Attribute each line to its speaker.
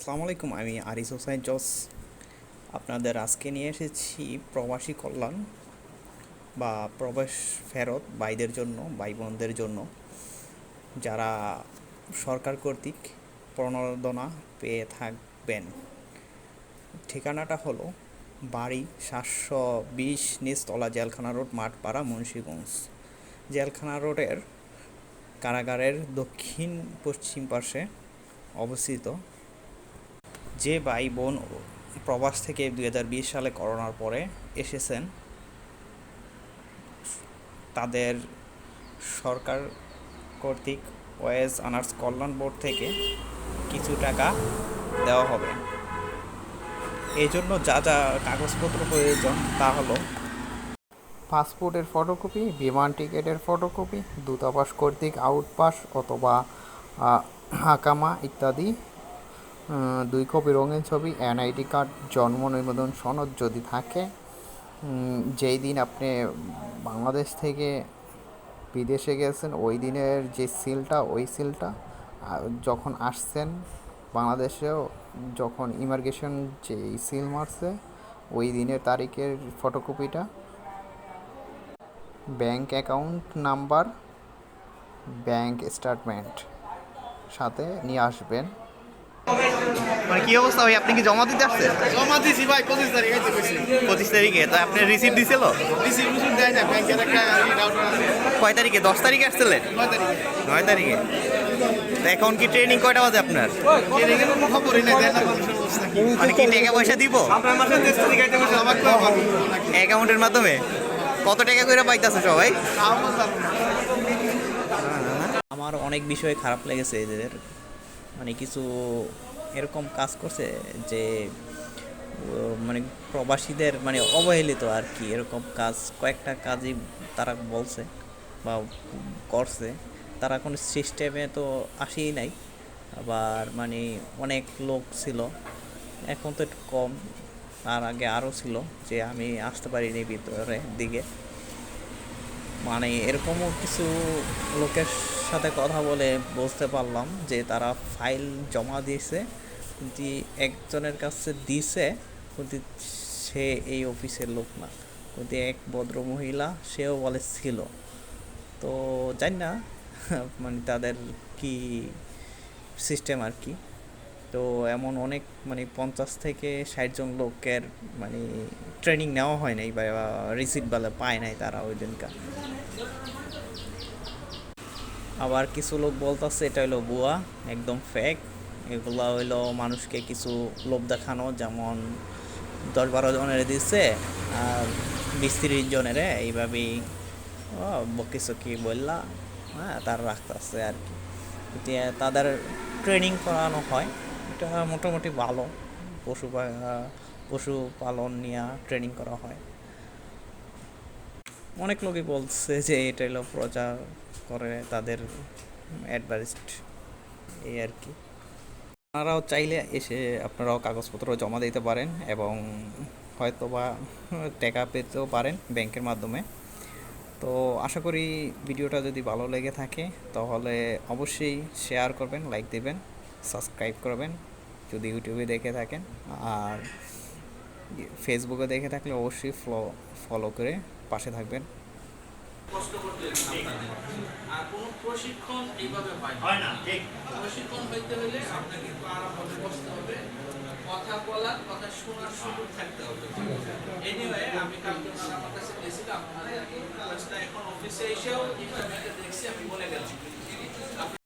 Speaker 1: আসসালামু আলাইকুম আমি আরিস হোসাইন জস। আপনাদের আজকে নিয়ে এসেছি প্রবাসী কল্যাণ বা প্রবাস ফেরত ভাইদের জন্য ভাই বোনদের জন্য। যারা সরকার কর্তৃক প্রণোদনা পেয়ে থাকবেন। ঠিকানাটা হলো বাড়ি সাতশো বিশ নিচতলা জেলখানা রোড, মাঠপাড়া, মুন্সীগঞ্জ। জেলখানা রোডের কারাগারের দক্ষিণ পশ্চিম পাশে অবস্থিত যে ভাই বোন প্রবাস থেকে দু হাজার বিশ সালে করোনার পরে এসেছেন, তাদের সরকার কর্তৃক ওয়েজ অনার্স কল্যাণ বোর্ড থেকে কিছু টাকা দেওয়া হবে। এই জন্য যা যা কাগজপত্র প্রয়োজন তা হলো
Speaker 2: পাসপোর্টের ফটোকপি, বিমান টিকিটের ফটোকপি, দূতাবাস কর্তৃক আউটপাস অথবা হাকামা ইত্যাদি দুই কপি রঙিন ছবি এনআইডি কার্ড জন্ম নিবন্ধন সনদ যদি থাকে যেই দিন আপনি বাংলাদেশ থেকে বিদেশে গেছেন, ওই দিনের যে সিলটা, ওই সিলটা যখন আসছেন বাংলাদেশেও, যখন ইমিগ্রেশন যে সিল মারছে, ওই দিনের তারিখের ফটোকপিটা, bank account number, bank statement সাথে নিয়ে আসবেন।
Speaker 1: মানে কি অবস্থা ভাই? আপনি কি জমা দিতে আসছেন?
Speaker 3: জমা দিছি ভাই পঁচিশ তারিখ আইতে
Speaker 1: পঁচিশ তারিখে। তা আপনি রিসিভ দিছিল?
Speaker 3: দিছি বুঝুন দেয় না ব্যাংকের একটা ডাউট আছে।
Speaker 1: কয় তারিখে? দশ তারিখে আসছিলেন?
Speaker 3: নয় তারিখে।
Speaker 1: নয় তারিখে। এখন কি ট্রেনিং কয়টা বাজে আপনার?
Speaker 3: এর এখানে কোনো খবরই নাই দেয় না মানুষের কি
Speaker 1: মানে কি টাকা পয়সা দিব? অ্যাকাউন্টের মাধ্যমে? কত টাকা করে পাইতেছে সবাই। আমার অনেক বিষয় খারাপ লেগেছে এদের। মানে কিছু এরকম কাজ করছে যে মানে প্রবাসীদের মানে অবহেলিত আর কি এরকম কাজ, কয়েকটা কাজই তারা বলছে বা করছে। তারা কোনো সিস্টেমে তো আসেই নাই। আবার মানে অনেক লোক ছিল, এখন তো একটু কম। তার আগে আরও ছিল যে, আমি আসতে পারিনি ভিতরে দিকে। মানে এরকমও কিছু লোকের সাথে কথা বলে বুঝতে পারলাম যে তারা ফাইল জমা দিয়েছে, কিন্তু একজনের কাছে দিছে কিন্তু সে এই অফিসের লোক না। কিন্তু এক ভদ্র মহিলা সেও বলে ছিল তো জানি না মানে তাদের কি সিস্টেম আর কি। তো এমন অনেক মানে পঞ্চাশ থেকে ষাট জন লোকের মানে ট্রেনিং নেওয়া হয় নাই বা রিসিট বলে পায় নাই তারা ওই দিনকার আবার কিছু লোক বলতেছে, এটা হলো বুয়া, একদম ফেক এগুলো হইল মানুষকে কিছু লোভ দেখানো, যেমন দশ বারো জনের দিচ্ছে আর বিশ তিরিশ জনের, এইভাবেই বকি সকি বললা হ্যাঁ তার রাখতেছে আর কি। কিন্তু এ তাদের ট্রেনিং করানো হয়, এটা মোটামুটি ভালো। পশু পশুপালন নিয়ে ট্রেনিং করা হয়। অনেক লোকই বলছে যে এটা হলো প্রচার করে তাদের অ্যাডভাইসড এই আর কি। আপনারাও চাইলে এসে আপনারাও কাগজপত্র জমা দিতে পারেন এবং হয়তো বা টাকা পেতেও পারেন ব্যাংকের মাধ্যমে। তো আশা করি ভিডিওটা যদি ভালো লেগে থাকে তাহলে অবশ্যই শেয়ার করবেন লাইক দিবেন সাবস্ক্রাইব করবেন যদি ইউটিউবে দেখে থাকেন। আর ফেসবুকে দেখে থাকলে অবশ্যই ফলো ফলো করে পাশে থাকবেন।
Speaker 4: আর কোনো প্রশিক্ষণ এইভাবে হয় না। প্রশিক্ষণ হইতে হলে আপনাকে আরামভাবে বসতে হবে কথা বলার কথা শোনার সুযোগ থাকতে হবে। এনিওয়ে আমি কালকে আমার কাছে গেছিলাম এখন অফিসে এসেও দেখছি আমি বলে গেলাম।